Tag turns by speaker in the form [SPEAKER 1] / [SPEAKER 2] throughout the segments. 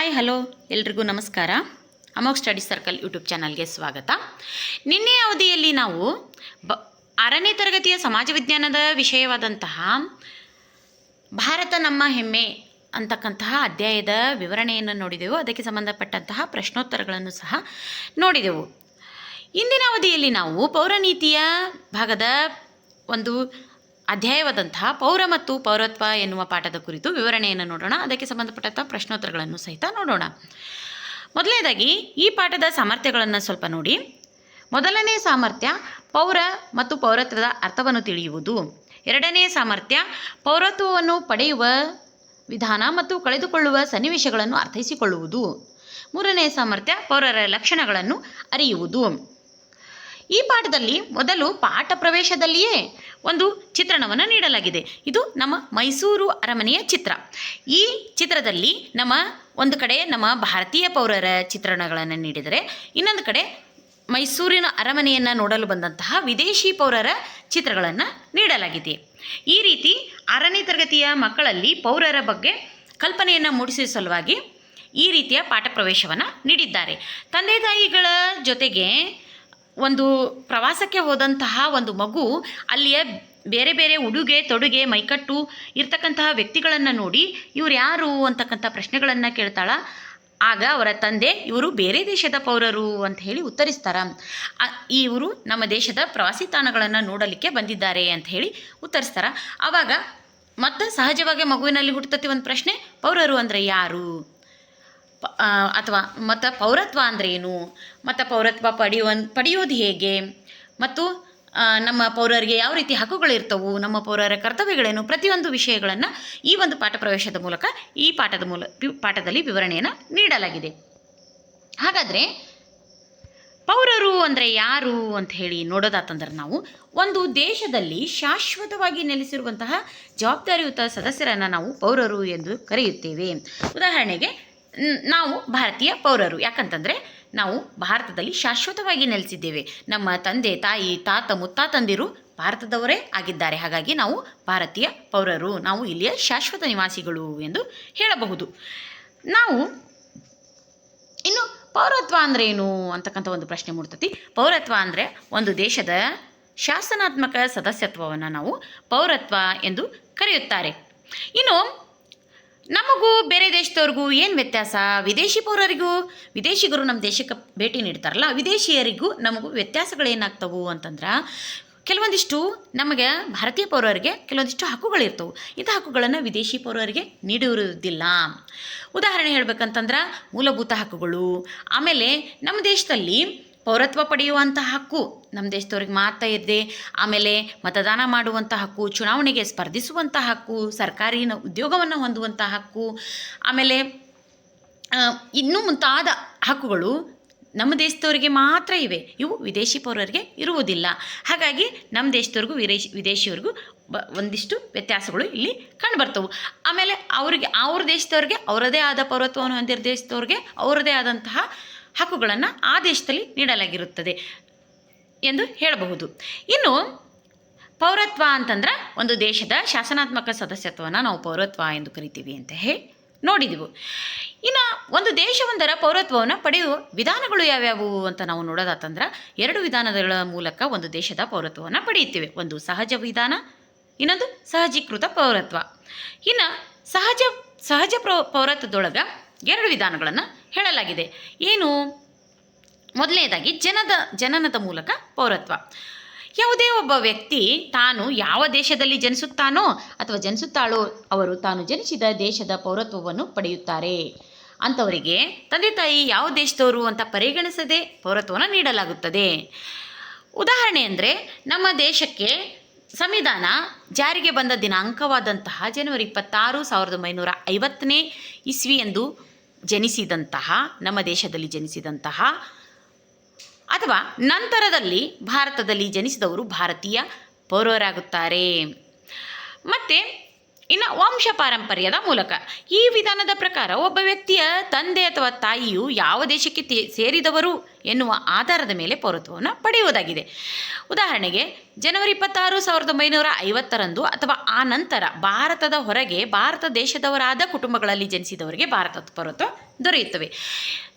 [SPEAKER 1] Hi, hello, ಎಲ್ರಿಗೂ ನಮಸ್ಕಾರ. ಅಮೋಕ್ ಸ್ಟಡಿ ಸರ್ಕಲ್ ಯೂಟ್ಯೂಬ್ ಚಾನಲ್ಗೆ ಸ್ವಾಗತ. ನಿನ್ನೆ ಅವಧಿಯಲ್ಲಿ ನಾವು ಬ, ಆರನೇ ತರಗತಿಯ ಸಮಾಜ ವಿಜ್ಞಾನದ ವಿಷಯವಾದಂತಹ ಭಾರತ ನಮ್ಮ ಹೆಮ್ಮೆ ಅಂತಕ್ಕಂತಹ ಅಧ್ಯಾಯದ ವಿವರಣೆಯನ್ನು ನೋಡಿದೆವು. ಅದಕ್ಕೆ ಸಂಬಂಧಪಟ್ಟಂತಹ ಪ್ರಶ್ನೋತ್ತರಗಳನ್ನು ಸಹ ನೋಡಿದೆವು. ಇಂದಿನ ಅವಧಿಯಲ್ಲಿ ನಾವು ಪೌರನೀತಿಯ ಭಾಗದ ಒಂದು ಅಧ್ಯಾಯವಾದಂತಹ ಪೌರ ಮತ್ತು ಪೌರತ್ವ ಎನ್ನುವ ಪಾಠದ ಕುರಿತು ವಿವರಣೆಯನ್ನು ನೋಡೋಣ. ಅದಕ್ಕೆ ಸಂಬಂಧಪಟ್ಟಂತಹ ಪ್ರಶ್ನೋತ್ತರಗಳನ್ನು ಸಹಿತ ನೋಡೋಣ. ಮೊದಲನೇದಾಗಿ, ಈ ಪಾಠದ ಸಾಮರ್ಥ್ಯಗಳನ್ನು ಸ್ವಲ್ಪ ನೋಡಿ. ಮೊದಲನೇ ಸಾಮರ್ಥ್ಯ, ಪೌರ ಮತ್ತು ಪೌರತ್ವದ ಅರ್ಥವನ್ನು ತಿಳಿಯುವುದು. ಎರಡನೇ ಸಾಮರ್ಥ್ಯ, ಪೌರತ್ವವನ್ನು ಪಡೆಯುವ ವಿಧಾನ ಮತ್ತು ಕಳೆದುಕೊಳ್ಳುವ ಸನ್ನಿವೇಶಗಳನ್ನು ಅರ್ಥೈಸಿಕೊಳ್ಳುವುದು. ಮೂರನೇ ಸಾಮರ್ಥ್ಯ, ಪೌರರ ಲಕ್ಷಣಗಳನ್ನು ಅರಿಯುವುದು. ಈ ಪಾಠದಲ್ಲಿ ಮೊದಲು ಪಾಠ ಪ್ರವೇಶದಲ್ಲಿಯೇ ಒಂದು ಚಿತ್ರಣವನ್ನು ನೀಡಲಾಗಿದೆ. ಇದು ನಮ್ಮ ಮೈಸೂರು ಅರಮನೆಯ ಚಿತ್ರ. ಈ ಚಿತ್ರದಲ್ಲಿ ನಮ್ಮ ಒಂದು ಕಡೆ ನಮ್ಮ ಭಾರತೀಯ ಪೌರರ ಚಿತ್ರಣಗಳನ್ನು ನೀಡಿದರೆ, ಇನ್ನೊಂದು ಕಡೆ ಮೈಸೂರಿನ ಅರಮನೆಯನ್ನು ನೋಡಲು ಬಂದಂತಹ ವಿದೇಶಿ ಪೌರರ ಚಿತ್ರಗಳನ್ನು ನೀಡಲಾಗಿದೆ. ಈ ರೀತಿ ಆರನೇ ತರಗತಿಯ ಮಕ್ಕಳಲ್ಲಿ ಪೌರರ ಬಗ್ಗೆ ಕಲ್ಪನೆಯನ್ನು ಮೂಡಿಸುವ ಸಲುವಾಗಿ ಈ ರೀತಿಯ ಪಾಠ ಪ್ರವೇಶವನ್ನು ನೀಡಿದ್ದಾರೆ. ತಂದೆ ತಾಯಿಗಳ ಜೊತೆಗೆ ಒಂದು ಪ್ರವಾಸಕ್ಕೆ ಹೋದಂತಹ ಒಂದು ಮಗು ಅಲ್ಲಿಯ ಬೇರೆ ಬೇರೆ ಉಡುಗೆ ತೊಡುಗೆ ಮೈಕಟ್ಟು ಇರ್ತಕ್ಕಂತಹ ವ್ಯಕ್ತಿಗಳನ್ನು ನೋಡಿ ಇವ್ರು ಯಾರು ಅಂತಕ್ಕಂಥ ಪ್ರಶ್ನೆಗಳನ್ನು ಕೇಳ್ತಾಳ. ಆಗ ಅವರ ತಂದೆ, ಇವರು ಬೇರೆ ದೇಶದ ಪೌರರು ಅಂತ ಹೇಳಿ ಉತ್ತರಿಸ್ತಾರ. ಇವರು ನಮ್ಮ ದೇಶದ ಪ್ರವಾಸಿ ತಾಣಗಳನ್ನು ನೋಡಲಿಕ್ಕೆ ಬಂದಿದ್ದಾರೆ ಅಂತ ಹೇಳಿ ಉತ್ತರಿಸ್ತಾರ. ಆವಾಗ ಮತ್ತೆ ಸಹಜವಾಗಿ ಮಗುವಿನಲ್ಲಿ ಹುಟ್ಟತತಿ ಒಂದು ಪ್ರಶ್ನೆ, ಪೌರರು ಅಂದರೆ ಯಾರು? ಅಥವಾ ಮತ್ತು ಪೌರತ್ವ ಅಂದರೆ ಏನು? ಮತ್ತು ಪೌರತ್ವ ಪಡೆಯುವ ಪಡೆಯೋದು ಹೇಗೆ? ಮತ್ತು ನಮ್ಮ ಪೌರರಿಗೆ ಯಾವ ರೀತಿ ಹಕ್ಕುಗಳಿರ್ತವು ನಮ್ಮ ಪೌರರ ಕರ್ತವ್ಯಗಳೇನು? ಪ್ರತಿಯೊಂದು ವಿಷಯಗಳನ್ನು ಈ ಒಂದು ಪಾಠ ಪ್ರವೇಶದ ಮೂಲಕ ಈ ಪಾಠದ ಮೂಲ ಪಾಠದಲ್ಲಿ ವಿವರಣೆಯನ್ನು ನೀಡಲಾಗಿದೆ. ಹಾಗಾದರೆ, ಪೌರರು ಅಂದರೆ ಯಾರು ಅಂತ ಹೇಳಿ ನೋಡೋದಾತಂದ್ರೆ ನಾವು ಒಂದು ದೇಶದಲ್ಲಿ ಶಾಶ್ವತವಾಗಿ ನೆಲೆಸಿರುವಂತಹ ಜವಾಬ್ದಾರಿಯುತ ಸದಸ್ಯರನ್ನು ನಾವು ಪೌರರು ಎಂದು ಕರೆಯುತ್ತೇವೆ. ಉದಾಹರಣೆಗೆ ನಾವು ಭಾರತೀಯ ಪೌರರು. ಯಾಕಂತಂದರೆ ನಾವು ಭಾರತದಲ್ಲಿ ಶಾಶ್ವತವಾಗಿ ನೆಲೆಸಿದ್ದೇವೆ. ನಮ್ಮ ತಂದೆ, ತಾಯಿ, ತಾತ, ಮುತ್ತಾತಂದಿರು ಭಾರತದವರೇ ಆಗಿದ್ದಾರೆ. ಹಾಗಾಗಿ ನಾವು ಭಾರತೀಯ ಪೌರರು. ನಾವು ಇಲ್ಲಿಯ ಶಾಶ್ವತ ನಿವಾಸಿಗಳು ಎಂದು ಹೇಳಬಹುದು. ನಾವು ಇನ್ನು ಪೌರತ್ವ ಅಂದರೆ ಏನು ಅಂತಕ್ಕಂಥ ಒಂದು ಪ್ರಶ್ನೆ ಮೂಡ್ತತಿ. ಪೌರತ್ವ ಅಂದರೆ ಒಂದು ದೇಶದ ಶಾಸನಾತ್ಮಕ ಸದಸ್ಯತ್ವವನ್ನು ನಾವು ಪೌರತ್ವ ಎಂದು ಕರೆಯುತ್ತಾರೆ. ಇನ್ನು ನಮಗೂ ಬೇರೆ ದೇಶದವ್ರಿಗೂ ಏನು ವ್ಯತ್ಯಾಸ? ವಿದೇಶಿ ಪೌರರಿಗೂ? ವಿದೇಶಿಗರು ನಮ್ಮ ದೇಶಕ್ಕೆ ಭೇಟಿ ನೀಡ್ತಾರಲ್ಲ, ವಿದೇಶಿಯರಿಗೂ ನಮಗೂ ವ್ಯತ್ಯಾಸಗಳೇನಾಗ್ತವು ಅಂತಂದ್ರೆ ಕೆಲವೊಂದಿಷ್ಟು ನಮಗೆ ಭಾರತೀಯ ಪೌರರಿಗೆ ಕೆಲವೊಂದಿಷ್ಟು ಹಕ್ಕುಗಳಿರ್ತವೆ. ಇಂಥ ಹಕ್ಕುಗಳನ್ನು ವಿದೇಶಿ ಪೌರರಿಗೆ ನೀಡಿರುವುದಿಲ್ಲ. ಉದಾಹರಣೆ ಹೇಳ್ಬೇಕಂತಂದ್ರೆ ಮೂಲಭೂತ ಹಕ್ಕುಗಳು. ಆಮೇಲೆ ನಮ್ಮ ದೇಶದಲ್ಲಿ ಪೌರತ್ವ ಪಡೆಯುವಂಥ ಹಕ್ಕು ನಮ್ಮ ದೇಶದವ್ರಿಗೆ ಮಾತ್ರ ಇದೆ ಆಮೇಲೆ ಮತದಾನ ಮಾಡುವಂಥ ಹಕ್ಕು, ಚುನಾವಣೆಗೆ ಸ್ಪರ್ಧಿಸುವಂಥ ಹಕ್ಕು, ಸರ್ಕಾರಿ ಉದ್ಯೋಗವನ್ನು ಹೊಂದುವಂಥ ಹಕ್ಕು, ಆಮೇಲೆ ಇನ್ನೂ ಮುಂತಾದ ಹಕ್ಕುಗಳು ನಮ್ಮ ದೇಶದವರಿಗೆ ಮಾತ್ರ ಇವೆ. ಇವು ವಿದೇಶಿ ಪೌರರಿಗೆ ಇರುವುದಿಲ್ಲ. ಹಾಗಾಗಿ ನಮ್ಮ ದೇಶದವ್ರಿಗೂ ವಿದೇಶಿ, ವಿದೇಶಿಯವ್ರಿಗೂ ಬ, ಒಂದಿಷ್ಟು ವ್ಯತ್ಯಾಸಗಳು ಇಲ್ಲಿ ಕಂಡುಬರ್ತವೆ. ಆಮೇಲೆ ಅವರಿಗೆ, ಅವ್ರ ದೇಶದವ್ರಿಗೆ ಅವರದೇ ಆದ ಪೌರತ್ವವನ್ನು ಹೊಂದಿರೋ ದೇಶದವ್ರಿಗೆ ಅವರದೇ ಆದಂತಹ ಹಕ್ಕುಗಳನ್ನು ಆ ದೇಶದಲ್ಲಿ ನೀಡಲಾಗಿರುತ್ತದೆ ಎಂದು ಹೇಳಬಹುದು. ಇನ್ನು ಪೌರತ್ವ ಅಂತಂದ್ರೆ ಒಂದು ದೇಶದ ಶಾಸನಾತ್ಮಕ ಸದಸ್ಯತ್ವವನ್ನು ನಾವು ಪೌರತ್ವ ಎಂದು ಕರಿತೀವಿ ಅಂತ ಹೇಳಿ ನೋಡಿದೆವು. ಇನ್ನು ಒಂದು ದೇಶವೊಂದರ ಪೌರತ್ವವನ್ನು ಪಡೆಯುವ ವಿಧಾನಗಳು ಯಾವ್ಯಾವು ಅಂತ ನಾವು ನೋಡೋದಾತಂದ್ರೆ ಎರಡು ವಿಧಾನಗಳ ಮೂಲಕ ಒಂದು ದೇಶದ ಪೌರತ್ವವನ್ನು ಪಡೆಯುತ್ತೇವೆ. ಒಂದು ಸಹಜ ವಿಧಾನ, ಇನ್ನೊಂದು ಸಹಜೀಕೃತ ಪೌರತ್ವ. ಇನ್ನು ಸಹಜ ಸಹಜ ಪ್ರೌ, ಪೌರತ್ವದೊಳಗೆ ಎರಡು ವಿಧಾನಗಳನ್ನು ಹೇಳಲಾಗಿದೆ. ಏನು? ಮೊದಲನೇದಾಗಿ ಜನದ, ಜನನದ ಮೂಲಕ ಪೌರತ್ವ. ಯಾವುದೇ ಒಬ್ಬ ವ್ಯಕ್ತಿ ತಾನು ಯಾವ ದೇಶದಲ್ಲಿ ಜನಿಸುತ್ತಾನೋ ಅಥವಾ ಜನಿಸುತ್ತಾಳೋ ಅವರು ತಾನು ಜನಿಸಿದ ದೇಶದ ಪೌರತ್ವವನ್ನು ಪಡೆಯುತ್ತಾರೆ. ಅಂಥವರಿಗೆ ತಂದೆ ತಾಯಿ ಯಾವ ದೇಶದವರು ಅಂತ ಪರಿಗಣಿಸದೆ ಪೌರತ್ವವನ್ನು ನೀಡಲಾಗುತ್ತದೆ. ಉದಾಹರಣೆ ಅಂದರೆ ನಮ್ಮ ದೇಶಕ್ಕೆ ಸಂವಿಧಾನ ಜಾರಿಗೆ ಬಂದ ದಿನಾಂಕವಾದಂತಹ ಜನವರಿ ಇಪ್ಪತ್ತಾರು ಸಾವಿರದ ಒಂಬೈನೂರ ಐವತ್ತನೇ ಇಸ್ವಿ ಎಂದು ಜನಿಸಿದಂತಹ ನಮ್ಮ ದೇಶದಲ್ಲಿ ಜನಿಸಿದಂತಹ ಅಥವಾ ನಂತರದಲ್ಲಿ ಭಾರತದಲ್ಲಿ ಜನಿಸಿದವರು ಭಾರತೀಯ ಪೌರರಾಗುತ್ತಾರೆ ಮತ್ತು ಇನ್ನು ವಂಶ ಪಾರಂಪರ್ಯದ ಮೂಲಕ. ಈ ವಿಧಾನದ ಪ್ರಕಾರ ಒಬ್ಬ ವ್ಯಕ್ತಿಯ ತಂದೆ ಅಥವಾ ತಾಯಿಯು ಯಾವ ದೇಶಕ್ಕೆ ಸೇರಿದವರು ಎನ್ನುವ ಆಧಾರದ ಮೇಲೆ ಪೌರತ್ವವನ್ನು ಪಡೆಯುವುದಾಗಿದೆ. ಉದಾಹರಣೆಗೆ, ಜನವರಿ ಇಪ್ಪತ್ತಾರು ಸಾವಿರದ ಒಂಬೈನೂರ ಐವತ್ತರಂದು ಅಥವಾ ಆ ನಂತರ ಭಾರತದ ಹೊರಗೆ ಭಾರತ ದೇಶದವರಾದ ಕುಟುಂಬಗಳಲ್ಲಿ ಜನಿಸಿದವರಿಗೆ ಭಾರತದ ಪೌರತ್ವ ದೊರೆಯುತ್ತವೆ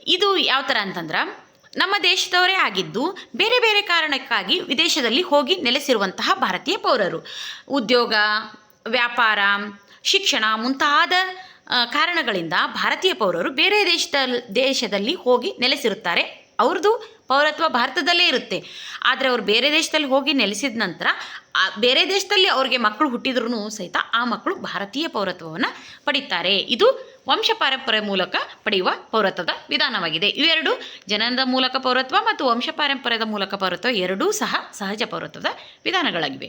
[SPEAKER 1] ಇದು ಯಾವ ಥರ ಅಂತಂದ್ರೆ, ನಮ್ಮ ದೇಶದವರೇ ಆಗಿದ್ದು ಬೇರೆ ಬೇರೆ ಕಾರಣಕ್ಕಾಗಿ ವಿದೇಶದಲ್ಲಿ ಹೋಗಿ ನೆಲೆಸಿರುವಂತಹ ಭಾರತೀಯ ಪೌರರು. ಉದ್ಯೋಗ ವ್ಯಾಪಾರ, ಶಿಕ್ಷಣ ಮುಂತಾದ ಕಾರಣಗಳಿಂದ ಭಾರತೀಯ ಪೌರರು ಬೇರೆ ದೇಶದ ದೇಶದಲ್ಲಿ ಹೋಗಿ ನೆಲೆಸಿರುತ್ತಾರೆ. ಅವ್ರದ್ದು ಪೌರತ್ವ ಭಾರತದಲ್ಲೇ ಇರುತ್ತೆ. ಆದರೆ ಅವರು ಬೇರೆ ದೇಶದಲ್ಲಿ ಹೋಗಿ ನೆಲೆಸಿದ ನಂತರ ಬೇರೆ ದೇಶದಲ್ಲಿ ಅವ್ರಿಗೆ ಮಕ್ಕಳು ಹುಟ್ಟಿದ್ರೂ ಸಹಿತ ಆ ಮಕ್ಕಳು ಭಾರತೀಯ ಪೌರತ್ವವನ್ನು ಪಡೀತಾರೆ. ಇದು ವಂಶ ಪಾರಂಪರ್ಯ ಮೂಲಕ ಪಡೆಯುವ ಪೌರತ್ವದ ವಿಧಾನವಾಗಿದೆ. ಇವೆರಡು ಜನನದ ಮೂಲಕ ಪೌರತ್ವ ಮತ್ತು ವಂಶ ಪಾರಂಪರ್ಯದ ಮೂಲಕ ಪೌರತ್ವ ಎರಡೂ ಸಹ ಸಹಜ ಪೌರತ್ವದ ವಿಧಾನಗಳಾಗಿವೆ.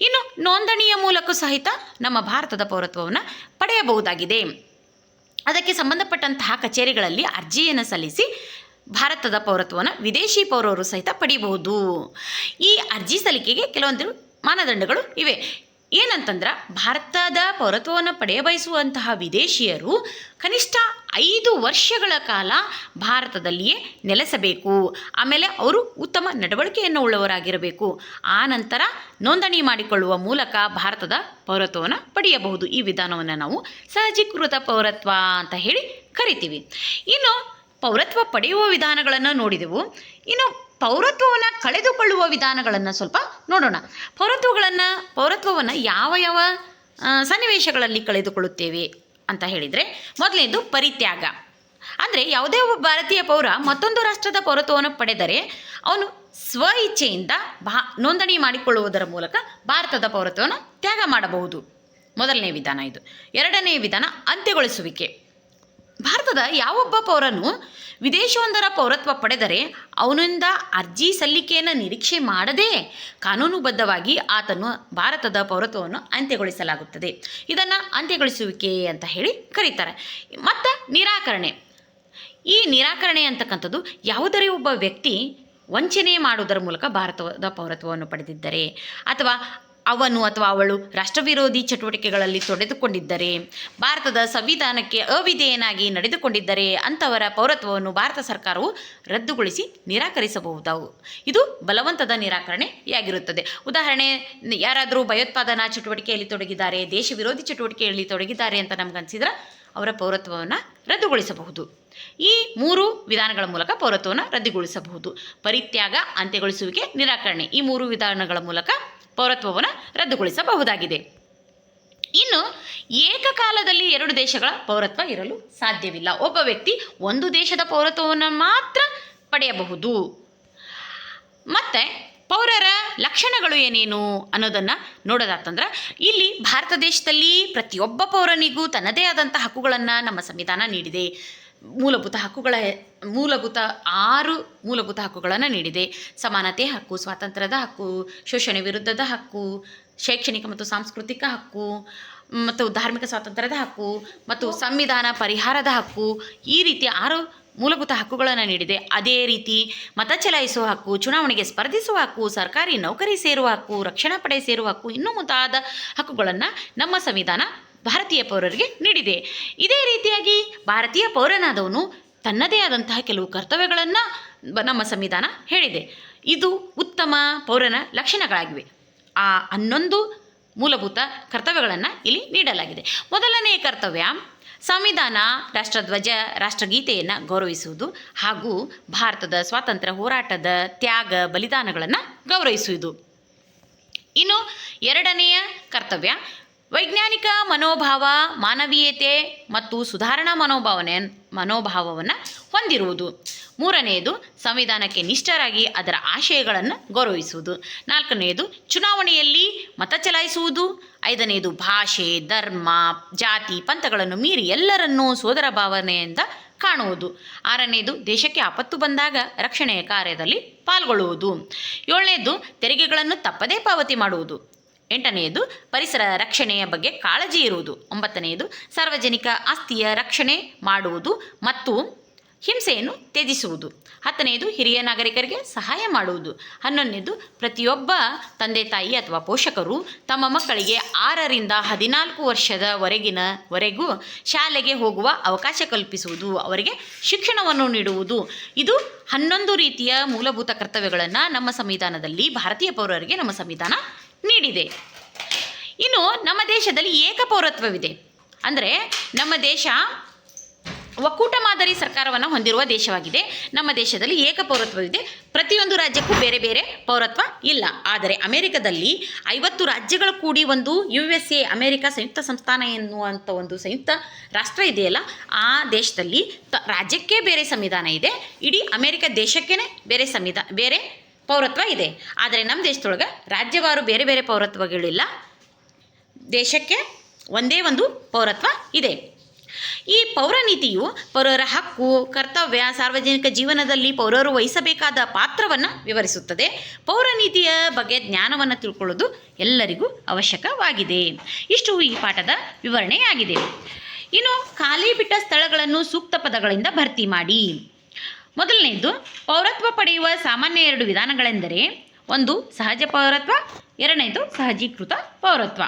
[SPEAKER 1] ಇನ್ನು ನೋಂದಣಿಯ ಮೂಲಕ ಸಹಿತ ನಮ್ಮ ಭಾರತದ ಪೌರತ್ವವನ್ನು ಪಡೆಯಬಹುದಾಗಿದೆ. ಅದಕ್ಕೆ ಸಂಬಂಧಪಟ್ಟಂತಹ ಕಚೇರಿಗಳಲ್ಲಿ ಅರ್ಜಿಯನ್ನು ಸಲ್ಲಿಸಿ ಭಾರತದ ಪೌರತ್ವವನ್ನು ವಿದೇಶಿ ಪೌರರು ಸಹಿತ ಪಡೆಯಬಹುದು. ಈ ಅರ್ಜಿ ಸಲ್ಲಿಕೆಗೆ ಕೆಲವೊಂದು ಮಾನದಂಡಗಳು ಇವೆ. ಏನಂತಂದ್ರೆ ಭಾರತದ ಪೌರತ್ವವನ್ನು ಪಡೆಯಬಯಸುವಂತಹ ವಿದೇಶಿಯರು ಕನಿಷ್ಠ ಐದು ವರ್ಷಗಳ ಕಾಲ ಭಾರತದಲ್ಲಿಯೇ ನೆಲೆಸಬೇಕು. ಆಮೇಲೆ ಅವರು ಉತ್ತಮ ನಡವಳಿಕೆಯನ್ನು ಉಳ್ಳವರಾಗಿರಬೇಕು. ಆ ನಂತರ ನೋಂದಣಿ ಮಾಡಿಕೊಳ್ಳುವ ಮೂಲಕ ಭಾರತದ ಪೌರತ್ವವನ್ನು ಪಡೆಯಬಹುದು. ಈ ವಿಧಾನವನ್ನು ನಾವು ಸಹಜೀಕೃತ ಪೌರತ್ವ ಅಂತ ಹೇಳಿ ಕರಿತೀವಿ. ಇನ್ನು ಪೌರತ್ವ ಪಡೆಯುವ ವಿಧಾನಗಳನ್ನು ನೋಡಿದೆವು. ಇನ್ನು ಪೌರತ್ವವನ್ನು ಕಳೆದುಕೊಳ್ಳುವ ವಿಧಾನಗಳನ್ನು ಸ್ವಲ್ಪ ನೋಡೋಣ. ಪೌರತ್ವಗಳನ್ನು, ಪೌರತ್ವವನ್ನು ಯಾವ ಯಾವ ಸನ್ನಿವೇಶಗಳಲ್ಲಿ ಕಳೆದುಕೊಳ್ಳುತ್ತೇವೆ ಅಂತ ಹೇಳಿದರೆ ಮೊದಲನೇದು ಪರಿತ್ಯಾಗ. ಅಂದರೆ ಯಾವುದೇ ಒಬ್ಬ ಭಾರತೀಯ ಪೌರ ಮತ್ತೊಂದು ರಾಷ್ಟ್ರದ ಪೌರತ್ವವನ್ನು ಪಡೆದರೆ ಅವನು ಸ್ವ ಇಚ್ಛೆಯಿಂದ ಭಾ ನೋಂದಣಿ ಮಾಡಿಕೊಳ್ಳುವುದರ ಮೂಲಕ ಭಾರತದ ಪೌರತ್ವವನ್ನು ತ್ಯಾಗ ಮಾಡಬಹುದು. ಮೊದಲನೇ ವಿಧಾನ ಇದು. ಎರಡನೇ ವಿಧಾನ ಅಂತ್ಯಗೊಳಿಸುವಿಕೆ. ಭಾರತದ ಯಾವೊಬ್ಬ ಪೌರನು ವಿದೇಶವೊಂದರ ಪೌರತ್ವ ಪಡೆದರೆ ಅವನಿಂದ ಅರ್ಜಿ ಸಲ್ಲಿಕೆಯನ್ನು ನಿರೀಕ್ಷೆ ಮಾಡದೇ ಕಾನೂನುಬದ್ಧವಾಗಿ ಆತನು ಭಾರತದ ಪೌರತ್ವವನ್ನು ಅಂತ್ಯಗೊಳಿಸಲಾಗುತ್ತದೆ. ಇದನ್ನು ಅಂತ್ಯಗೊಳಿಸುವಿಕೆ ಅಂತ ಹೇಳಿ ಕರೀತಾರೆ. ಮತ್ತು ನಿರಾಕರಣೆ. ಈ ನಿರಾಕರಣೆ ಅಂತಕ್ಕಂಥದ್ದು ಯಾವುದರೇ ಒಬ್ಬ ವ್ಯಕ್ತಿ ವಂಚನೆ ಮಾಡುವುದರ ಮೂಲಕ ಭಾರತದ ಪೌರತ್ವವನ್ನು ಪಡೆದಿದ್ದರೆ ಅಥವಾ ಅವನು ಅಥವಾ ಅವಳು ರಾಷ್ಟ್ರವಿರೋಧಿ ಚಟುವಟಿಕೆಗಳಲ್ಲಿ ತೊಡೆದುಕೊಂಡಿದ್ದರೆ ಭಾರತದ ಸಂವಿಧಾನಕ್ಕೆ ಅವಿಧೇಯನಾಗಿ ನಡೆದುಕೊಂಡಿದ್ದರೆ ಅಂಥವರ ಪೌರತ್ವವನ್ನು ಭಾರತ ಸರ್ಕಾರವು ರದ್ದುಗೊಳಿಸಿ ನಿರಾಕರಿಸಬಹುದಾವು. ಇದು ಬಲವಂತದ ನಿರಾಕರಣೆಯಾಗಿರುತ್ತದೆ. ಉದಾಹರಣೆ, ಯಾರಾದರೂ ಭಯೋತ್ಪಾದನಾ ಚಟುವಟಿಕೆಯಲ್ಲಿ ತೊಡಗಿದ್ದಾರೆ ದೇಶ ವಿರೋಧಿ ಚಟುವಟಿಕೆಯಲ್ಲಿ ತೊಡಗಿದ್ದಾರೆ ಅಂತ ನಮ್ಗನ್ಸಿದ್ರೆ ಅವರ ಪೌರತ್ವವನ್ನು ರದ್ದುಗೊಳಿಸಬಹುದು. ಈ ಮೂರು ವಿಧಾನಗಳ ಮೂಲಕ ಪೌರತ್ವವನ್ನು ರದ್ದುಗೊಳಿಸಬಹುದು. ಪರಿತ್ಯಾಗ, ಅಂತ್ಯಗೊಳಿಸುವಿಕೆ, ನಿರಾಕರಣೆ ಈ ಮೂರು ವಿಧಾನಗಳ ಮೂಲಕ ಪೌರತ್ವವನ್ನು ರದ್ದುಗೊಳಿಸಬಹುದಾಗಿದೆ. ಇನ್ನು ಏಕಕಾಲದಲ್ಲಿ ಎರಡು ದೇಶಗಳ ಪೌರತ್ವ ಇರಲು ಸಾಧ್ಯವಿಲ್ಲ. ಒಬ್ಬ ವ್ಯಕ್ತಿ ಒಂದು ದೇಶದ ಪೌರತ್ವವನ್ನು ಮಾತ್ರ ಪಡೆಯಬಹುದು. ಮತ್ತು ಪೌರರ ಲಕ್ಷಣಗಳು ಏನೇನು ಅನ್ನೋದನ್ನು ನೋಡೋದಾತಂದ್ರೆ, ಇಲ್ಲಿ ಭಾರತ ದೇಶದಲ್ಲಿ ಪ್ರತಿಯೊಬ್ಬ ಪೌರನಿಗೂ ತನ್ನದೇ ಆದಂಥ ಹಕ್ಕುಗಳನ್ನು ನಮ್ಮ ಸಂವಿಧಾನ ನೀಡಿದೆ. ಮೂಲಭೂತ ಹಕ್ಕುಗಳ ಮೂಲಭೂತ ಆರು ಮೂಲಭೂತ ಹಕ್ಕುಗಳನ್ನು ನೀಡಿದೆ. ಸಮಾನತೆ ಹಕ್ಕು, ಸ್ವಾತಂತ್ರ್ಯದ ಹಕ್ಕು, ಶೋಷಣೆ ವಿರುದ್ಧದ ಹಕ್ಕು, ಶೈಕ್ಷಣಿಕ ಮತ್ತು ಸಾಂಸ್ಕೃತಿಕ ಹಕ್ಕು, ಮತ್ತು ಧಾರ್ಮಿಕ ಸ್ವಾತಂತ್ರ್ಯದ ಹಕ್ಕು, ಮತ್ತು ಸಂವಿಧಾನ ಪರಿಹಾರದ ಹಕ್ಕು, ಈ ರೀತಿ ಆರು ಮೂಲಭೂತ ಹಕ್ಕುಗಳನ್ನು ನೀಡಿದೆ. ಅದೇ ರೀತಿ ಮತ ಚಲಾಯಿಸುವ ಹಕ್ಕು, ಚುನಾವಣೆಗೆ ಸ್ಪರ್ಧಿಸುವ ಹಕ್ಕು, ಸರ್ಕಾರಿ ನೌಕರಿ ಸೇರುವ ಹಕ್ಕು, ರಕ್ಷಣಾ ಪಡೆ ಸೇರುವ ಹಕ್ಕು, ಇನ್ನೂ ಮುಂತಾದ ಹಕ್ಕುಗಳನ್ನು ನಮ್ಮ ಸಂವಿಧಾನ ಭಾರತೀಯ ಪೌರರಿಗೆ ನೀಡಿದೆ. ಇದೇ ರೀತಿಯಾಗಿ ಭಾರತೀಯ ಪೌರನಾದವನು ತನ್ನದೇ ಆದಂತಹ ಕೆಲವು ಕರ್ತವ್ಯಗಳನ್ನು ನಮ್ಮ ಸಂವಿಧಾನ ಹೇಳಿದೆ. ಇದು ಉತ್ತಮ ಪೌರನ ಲಕ್ಷಣಗಳಾಗಿವೆ. ಆ ಹನ್ನೊಂದು ಮೂಲಭೂತ ಕರ್ತವ್ಯಗಳನ್ನು ಇಲ್ಲಿ ನೀಡಲಾಗಿದೆ. ಮೊದಲನೆಯ ಕರ್ತವ್ಯ, ಸಂವಿಧಾನ ರಾಷ್ಟ್ರಧ್ವಜ ರಾಷ್ಟ್ರಗೀತೆಯನ್ನು ಗೌರವಿಸುವುದು ಹಾಗೂ ಭಾರತದ ಸ್ವಾತಂತ್ರ್ಯ ಹೋರಾಟದ ತ್ಯಾಗ ಬಲಿದಾನಗಳನ್ನು ಗೌರವಿಸುವುದು. ಇನ್ನು ಎರಡನೆಯ ಕರ್ತವ್ಯ ವೈಜ್ಞಾನಿಕ ಮನೋಭಾವ, ಮಾನವೀಯತೆ ಮತ್ತು ಸುಧಾರಣಾ ಮನೋಭಾವನೆ, ಮನೋಭಾವವನ್ನು ಹೊಂದಿರುವುದು. ಮೂರನೆಯದು, ಸಂವಿಧಾನಕ್ಕೆ ನಿಷ್ಠರಾಗಿ ಅದರ ಆಶಯಗಳನ್ನು ಗೌರವಿಸುವುದು. ನಾಲ್ಕನೆಯದು, ಚುನಾವಣೆಯಲ್ಲಿ ಮತ ಚಲಾಯಿಸುವುದು. ಐದನೆಯದು, ಭಾಷೆ, ಧರ್ಮ, ಜಾತಿ, ಪಂಥಗಳನ್ನು ಮೀರಿ ಎಲ್ಲರನ್ನೂ ಸೋದರ ಭಾವನೆಯಿಂದ ಕಾಣುವುದು. ಆರನೆಯದು, ದೇಶಕ್ಕೆ ಆಪತ್ತು ಬಂದಾಗ ರಕ್ಷಣೆಯ ಕಾರ್ಯದಲ್ಲಿ ಪಾಲ್ಗೊಳ್ಳುವುದು. ಏಳನೆಯದು ತೆರಿಗೆಗಳನ್ನು ತಪ್ಪದೇ ಪಾವತಿ ಮಾಡುವುದು. ಎಂಟನೆಯದು, ಪರಿಸರ ರಕ್ಷಣೆಯ ಬಗ್ಗೆ ಕಾಳಜಿ ಇರುವುದು. ಒಂಬತ್ತನೆಯದು, ಸಾರ್ವಜನಿಕ ಆಸ್ತಿಯ ರಕ್ಷಣೆ ಮಾಡುವುದು ಮತ್ತು ಹಿಂಸೆಯನ್ನು ತ್ಯಜಿಸುವುದು. ಹತ್ತನೆಯದು, ಹಿರಿಯ ನಾಗರಿಕರಿಗೆ ಸಹಾಯ ಮಾಡುವುದು. ಹನ್ನೊಂದನೇದು ಪ್ರತಿಯೊಬ್ಬ ತಂದೆ, ತಾಯಿ ಅಥವಾ ಪೋಷಕರು ತಮ್ಮ ಮಕ್ಕಳಿಗೆ ಆರರಿಂದ ಹದಿನಾಲ್ಕು ವರ್ಷದವರೆಗಿನ ವರೆಗೂ ಶಾಲೆಗೆ ಹೋಗುವ ಅವಕಾಶ ಕಲ್ಪಿಸುವುದು, ಅವರಿಗೆ ಶಿಕ್ಷಣವನ್ನು ನೀಡುವುದು. ಇದು ಹನ್ನೊಂದು ರೀತಿಯ ಮೂಲಭೂತ ಕರ್ತವ್ಯಗಳನ್ನು ನಮ್ಮ ಸಂವಿಧಾನದಲ್ಲಿ ಭಾರತೀಯ ಪೌರರಿಗೆ ನಮ್ಮ ಸಂವಿಧಾನ ನೀಡಿದೆ. ಇನ್ನು ನಮ್ಮ ದೇಶದಲ್ಲಿ ಏಕಪೌರತ್ವವಿದೆ. ಅಂದರೆ ನಮ್ಮ ದೇಶ ಒಕ್ಕೂಟ ಮಾದರಿ ಸರ್ಕಾರವನ್ನು ಹೊಂದಿರುವ ದೇಶವಾಗಿದೆ. ನಮ್ಮ ದೇಶದಲ್ಲಿ ಏಕಪೌರತ್ವವಿದೆ. ಪ್ರತಿಯೊಂದು ರಾಜ್ಯಕ್ಕೂ ಬೇರೆ ಬೇರೆ ಪೌರತ್ವ ಇಲ್ಲ. ಆದರೆ ಅಮೆರಿಕದಲ್ಲಿ ಐವತ್ತು ರಾಜ್ಯಗಳು ಕೂಡಿ ಒಂದು ಯು ಎಸ್ ಎ, ಅಮೆರಿಕ ಸಂಯುಕ್ತ ಸಂಸ್ಥಾನ ಎನ್ನುವಂಥ ಒಂದು ಸಂಯುಕ್ತ ರಾಷ್ಟ್ರ ಇದೆಯಲ್ಲ, ಆ ದೇಶದಲ್ಲಿ ರಾಜ್ಯಕ್ಕೆ ಬೇರೆ ಸಂವಿಧಾನ ಇದೆ. ಇಡೀ ಅಮೆರಿಕ ದೇಶಕ್ಕೇ ಬೇರೆ ಸಂವಿಧಾನ ಬೇರೆ ಪೌರತ್ವ ಇದೆ. ಆದರೆ ನಮ್ಮ ದೇಶದೊಳಗೆ ರಾಜ್ಯವಾರು ಬೇರೆ ಬೇರೆ ಪೌರತ್ವಗಳಿಲ್ಲ. ದೇಶಕ್ಕೆ ಒಂದೇ ಒಂದು ಪೌರತ್ವ ಇದೆ. ಈ ಪೌರ ನೀತಿಯು ಪೌರರ ಹಕ್ಕು, ಕರ್ತವ್ಯ, ಸಾರ್ವಜನಿಕ ಜೀವನದಲ್ಲಿ ಪೌರರು ವಹಿಸಬೇಕಾದ ಪಾತ್ರವನ್ನು ವಿವರಿಸುತ್ತದೆ. ಪೌರ ನೀತಿಯ ಬಗ್ಗೆ ಜ್ಞಾನವನ್ನು ತಿಳ್ಕೊಳ್ಳೋದು ಎಲ್ಲರಿಗೂ ಅವಶ್ಯಕವಾಗಿದೆ. ಇಷ್ಟು ಈ ಪಾಠದ ವಿವರಣೆಯಾಗಿದೆ. ಇನ್ನು ಖಾಲಿ ಬಿಟ್ಟ ಸ್ಥಳಗಳನ್ನು ಸೂಕ್ತ ಪದಗಳಿಂದ ಭರ್ತಿ ಮಾಡಿ. ಮೊದಲನೆಯದು, ಪೌರತ್ವ ಪಡೆಯುವ ಸಾಮಾನ್ಯ ಎರಡು ವಿಧಾನಗಳೆಂದರೆ, ಒಂದು ಸಹಜ ಪೌರತ್ವ, ಎರಡನೇದು ಸಹಜೀಕೃತ ಪೌರತ್ವ.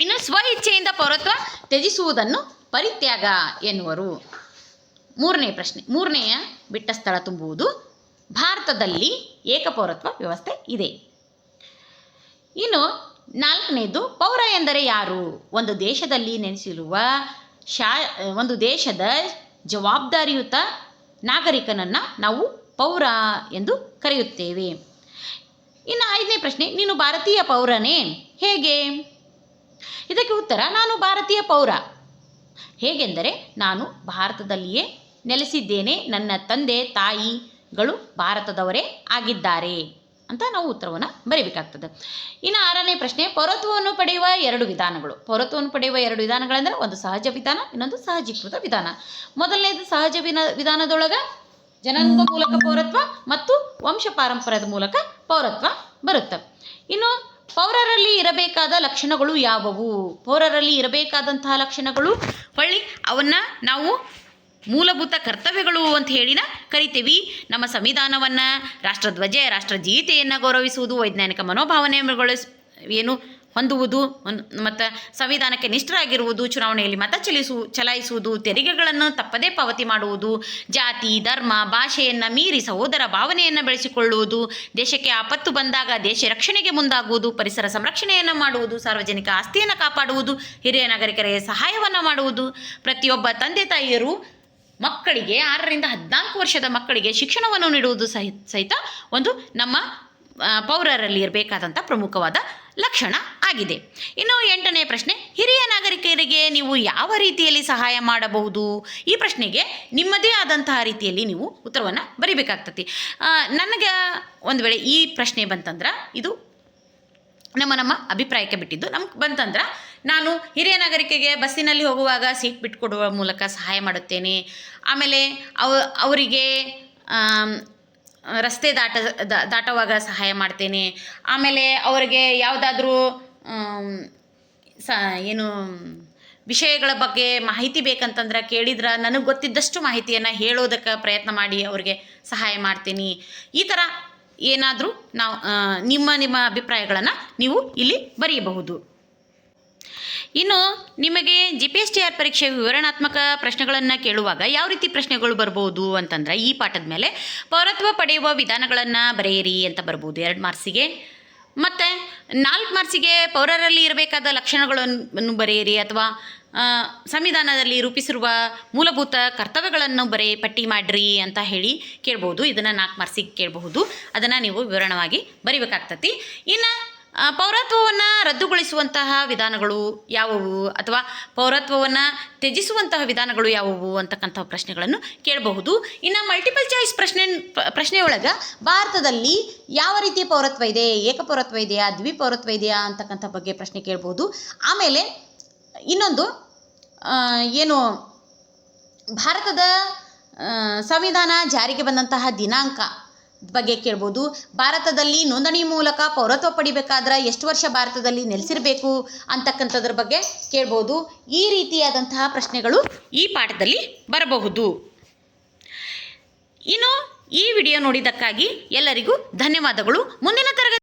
[SPEAKER 1] ಇನ್ನು ಸ್ವ ಇಚ್ಛೆಯಿಂದ ಪೌರತ್ವ ತ್ಯಜಿಸುವುದನ್ನು ಪರಿತ್ಯಾಗ ಎನ್ನುವರು. ಮೂರನೇ ಪ್ರಶ್ನೆ, ಮೂರನೆಯ ಬಿಟ್ಟ ಸ್ಥಳ ತುಂಬುವುದು, ಭಾರತದಲ್ಲಿ ಏಕಪೌರತ್ವ ವ್ಯವಸ್ಥೆ ಇದೆ. ಇನ್ನು ನಾಲ್ಕನೇದು, ಪೌರ ಎಂದರೆ ಯಾರು? ಒಂದು ದೇಶದಲ್ಲಿ ನೆನೆಸಿರುವ ಶಾ ಒಂದು ದೇಶದ ಜವಾಬ್ದಾರಿಯುತ ನಾಗರಿಕನನ್ನು ನಾವು ಪೌರ ಎಂದು ಕರೆಯುತ್ತೇವೆ. ಇನ್ನು ಐದನೇ ಪ್ರಶ್ನೆ, ನೀನು ಭಾರತೀಯ ಪೌರನೇ? ಹೇಗೆ? ಇದಕ್ಕೆ ಉತ್ತರ, ನಾನು ಭಾರತೀಯ ಪೌರ. ಹೇಗೆಂದರೆ, ನಾನು ಭಾರತದಲ್ಲಿಯೇ ನೆಲೆಸಿದ್ದೇನೆ, ನನ್ನ ತಂದೆ ತಾಯಿಗಳು ಭಾರತದವರೇ ಆಗಿದ್ದಾರೆ. ಅಂತ ನಾವು ಉತ್ತರವನ್ನು ಬರೀಬೇಕಾಗ್ತದೆ. ಇನ್ನು ಆರನೇ ಪ್ರಶ್ನೆ, ಪೌರತ್ವವನ್ನು ಪಡೆಯುವ ಎರಡು ವಿಧಾನಗಳು. ಪೌರತ್ವವನ್ನು ಪಡೆಯುವ ಎರಡು ವಿಧಾನಗಳೆಂದರೆ ಒಂದು ಸಹಜ ವಿಧಾನ, ಇನ್ನೊಂದು ಸಹಜೀಕೃತ ವಿಧಾನ. ಮೊದಲನೇದು ಸಹಜ ವಿನ, ವಿಧಾನದೊಳಗೆ ಜನಾಂಗ ಮೂಲಕ ಪೌರತ್ವ ಮತ್ತು ವಂಶ ಪಾರಂಪರ್ಯದ ಮೂಲಕ ಪೌರತ್ವ ಬರುತ್ತೆ. ಇನ್ನು ಪೌರರಲ್ಲಿ ಇರಬೇಕಾದ ಲಕ್ಷಣಗಳು ಯಾವುವು? ಪೌರರಲ್ಲಿ ಇರಬೇಕಾದಂತಹ ಲಕ್ಷಣಗಳು? ಹೊಳ್ಳಿ, ಅವನ್ನ ನಾವು ಮೂಲಭೂತ ಕರ್ತವ್ಯಗಳು ಅಂತ ಹೇಳಿನ ಕರಿತೀವಿ. ನಮ್ಮ ಸಂವಿಧಾನವನ್ನು ರಾಷ್ಟ್ರ ರಾಷ್ಟ್ರಗೀತೆಯನ್ನು ಗೌರವಿಸುವುದು, ವೈಜ್ಞಾನಿಕ ಮನೋಭಾವನೆಗಳು ಏನು ಹೊಂದುವುದು ಮತ್ತು ಸಂವಿಧಾನಕ್ಕೆ ನಿಷ್ಠರಾಗಿರುವುದು, ಚುನಾವಣೆಯಲ್ಲಿ ಮತ ಚಲಿಸು, ಚಲಾಯಿಸುವುದು, ತೆರಿಗೆಗಳನ್ನು ತಪ್ಪದೇ ಪಾವತಿ ಮಾಡುವುದು, ಜಾತಿ, ಧರ್ಮ, ಭಾಷೆಯನ್ನು ಮೀರಿ ಸಹೋದರ ಭಾವನೆಯನ್ನು ಬೆಳೆಸಿಕೊಳ್ಳುವುದು, ದೇಶಕ್ಕೆ ಆಪತ್ತು ಬಂದಾಗ ದೇಶ ರಕ್ಷಣೆಗೆ ಮುಂದಾಗುವುದು, ಪರಿಸರ ಸಂರಕ್ಷಣೆಯನ್ನು ಮಾಡುವುದು, ಸಾರ್ವಜನಿಕ ಆಸ್ತಿಯನ್ನು ಕಾಪಾಡುವುದು, ಹಿರಿಯ ನಾಗರಿಕರಿಗೆ ಸಹಾಯವನ್ನು ಮಾಡುವುದು, ಪ್ರತಿಯೊಬ್ಬ ತಂದೆ ತಾಯಿಯರು ಮಕ್ಕಳಿಗೆ ಆರರಿಂದ ಹದಿನಾಲ್ಕು ವರ್ಷದ ಮಕ್ಕಳಿಗೆ ಶಿಕ್ಷಣವನ್ನು ನೀಡುವುದು ಸಹಿತ ಸಹಿತ ಒಂದು ನಮ್ಮ ಪೌರರಲ್ಲಿ ಇರಬೇಕಾದಂಥ ಪ್ರಮುಖವಾದ ಲಕ್ಷಣ ಆಗಿದೆ. ಇನ್ನು ಎಂಟನೇ ಪ್ರಶ್ನೆ, ಹಿರಿಯ ನಾಗರಿಕರಿಗೆ ನೀವು ಯಾವ ರೀತಿಯಲ್ಲಿ ಸಹಾಯ ಮಾಡಬಹುದು? ಈ ಪ್ರಶ್ನೆಗೆ ನಿಮ್ಮದೇ ಆದಂತಹ ರೀತಿಯಲ್ಲಿ ನೀವು ಉತ್ತರವನ್ನು ಬರಿಬೇಕಾಗ್ತತಿ ನನಗೆ ಒಂದು ವೇಳೆ ಈ ಪ್ರಶ್ನೆ ಬಂತಂದ್ರೆ, ಇದು ನಮ್ಮ ನಮ್ಮ ಅಭಿಪ್ರಾಯಕ್ಕೆ ಬಿಟ್ಟಿದ್ದು ನಮ್ಗೆ ಬಂತಂದ್ರೆ ನಾನು ಹಿರಿಯ ನಾಗರಿಕರಿಗೆ ಬಸ್ಸಿನಲ್ಲಿ ಹೋಗುವಾಗ ಸೀಟ್ ಬಿಟ್ಟುಕೊಡುವ ಮೂಲಕ ಸಹಾಯ ಮಾಡುತ್ತೇನೆ. ಆಮೇಲೆ ಅವ, ಅವರಿಗೆ ರಸ್ತೆ ದಾಟ ದಾಟುವಾಗ ಸಹಾಯ ಮಾಡ್ತೇನೆ. ಆಮೇಲೆ ಅವರಿಗೆ ಯಾವುದಾದ್ರೂ ಸ, ಏನು ವಿಷಯಗಳ ಬಗ್ಗೆ ಮಾಹಿತಿ ಬೇಕಂತಂದ್ರೆ ಕೇಳಿದ್ರೆ ನನಗೆ ಗೊತ್ತಿದ್ದಷ್ಟು ಮಾಹಿತಿಯನ್ನು ಹೇಳೋದಕ್ಕೆ ಪ್ರಯತ್ನ ಮಾಡಿ ಅವರಿಗೆ ಸಹಾಯ ಮಾಡ್ತೀನಿ. ಈ ಥರ ಏನಾದರೂ ನಾವು ನಿಮ್ಮ ನಿಮ್ಮ ಅಭಿಪ್ರಾಯಗಳನ್ನು ನೀವು ಇಲ್ಲಿ ಬರೆಯಬಹುದು ಇನ್ನು ನಿಮಗೆ G P S T R ಪರೀಕ್ಷೆ ವಿವರಣಾತ್ಮಕ ಪ್ರಶ್ನೆಗಳನ್ನು ಕೇಳುವಾಗ ಯಾವ ರೀತಿ ಪ್ರಶ್ನೆಗಳು ಬರ್ಬೋದು ಅಂತಂದ್ರೆ ಈ ಪಾಠದ ಮೇಲೆ ಪೌರತ್ವ ಪಡೆಯುವ ವಿಧಾನಗಳನ್ನು ಬರೆಯಿರಿ ಅಂತ ಬರ್ಬೋದು ಎರಡು ಮಾರ್ಕ್ಸಿಗೆ. ಮತ್ತು ನಾಲ್ಕು ಮಾರ್ಕ್ಸಿಗೆ ಪೌರರಲ್ಲಿ ಇರಬೇಕಾದ ಲಕ್ಷಣಗಳನ್ನು ಬರೆಯಿರಿ ಅಥವಾ ಸಂವಿಧಾನದಲ್ಲಿ ರೂಪಿಸಿರುವ ಮೂಲಭೂತ ಕರ್ತವ್ಯಗಳನ್ನು ಬರೆ, ಪಟ್ಟಿ ಮಾಡಿರಿ ಅಂತ ಹೇಳಿ ಕೇಳ್ಬೋದು. ಇದನ್ನು ನಾಲ್ಕು ಮಾರ್ಕ್ಸಿಗೆ ಕೇಳಬಹುದು. ಅದನ್ನು ನೀವು ವಿವರಣವಾಗಿ ಬರಿಬೇಕಾಗ್ತತಿ. ಇನ್ನು ಪೌರತ್ವವನ್ನು ರದ್ದುಗೊಳಿಸುವಂತಹ ವಿಧಾನಗಳು ಯಾವುವು ಅಥವಾ ಪೌರತ್ವವನ್ನು ತ್ಯಜಿಸುವಂತಹ ವಿಧಾನಗಳು ಯಾವುವು ಅಂತಕ್ಕಂಥ ಪ್ರಶ್ನೆಗಳನ್ನು ಕೇಳಬಹುದು. ಇನ್ನು ಮಲ್ಟಿಪಲ್ ಚಾಯ್ಸ್ ಪ್ರಶ್ನೆ, ಪ್ರಶ್ನೆಯೊಳಗೆ ಭಾರತದಲ್ಲಿ ಯಾವ ರೀತಿಯ ಪೌರತ್ವ ಇದೆ ಏಕಪೌರತ್ವ ಇದೆಯಾ, ದ್ವಿಪೌರತ್ವ ಇದೆಯಾ ಅಂತಕ್ಕಂಥ ಬಗ್ಗೆ ಪ್ರಶ್ನೆ ಕೇಳ್ಬೋದು ಆಮೇಲೆ ಇನ್ನೊಂದು ಏನು ಭಾರತದ ಸಂವಿಧಾನ ಜಾರಿಗೆ ಬಂದಂತಹ ದಿನಾಂಕ ಬಗ್ಗೆ ಕೇಳ್ಬೋದು. ಭಾರತದಲ್ಲಿ ನೋಂದಣಿ ಮೂಲಕ ಪೌರತ್ವ ಪಡಿಬೇಕಾದ್ರೆ ಎಷ್ಟು ವರ್ಷ ಭಾರತದಲ್ಲಿ ನೆಲೆಸಿರಬೇಕು ಅಂತಕ್ಕಂಥದ್ರ ಬಗ್ಗೆ ಕೇಳ್ಬೋದು. ಈ ರೀತಿಯಾದಂತಹ ಪ್ರಶ್ನೆಗಳು ಈ ಪಾಠದಲ್ಲಿ ಬರಬಹುದು. ಇನ್ನು ಈ ವಿಡಿಯೋ ನೋಡಿದ್ದಕ್ಕಾಗಿ ಎಲ್ಲರಿಗೂ ಧನ್ಯವಾದಗಳು. ಮುಂದಿನ ತರಗತಿ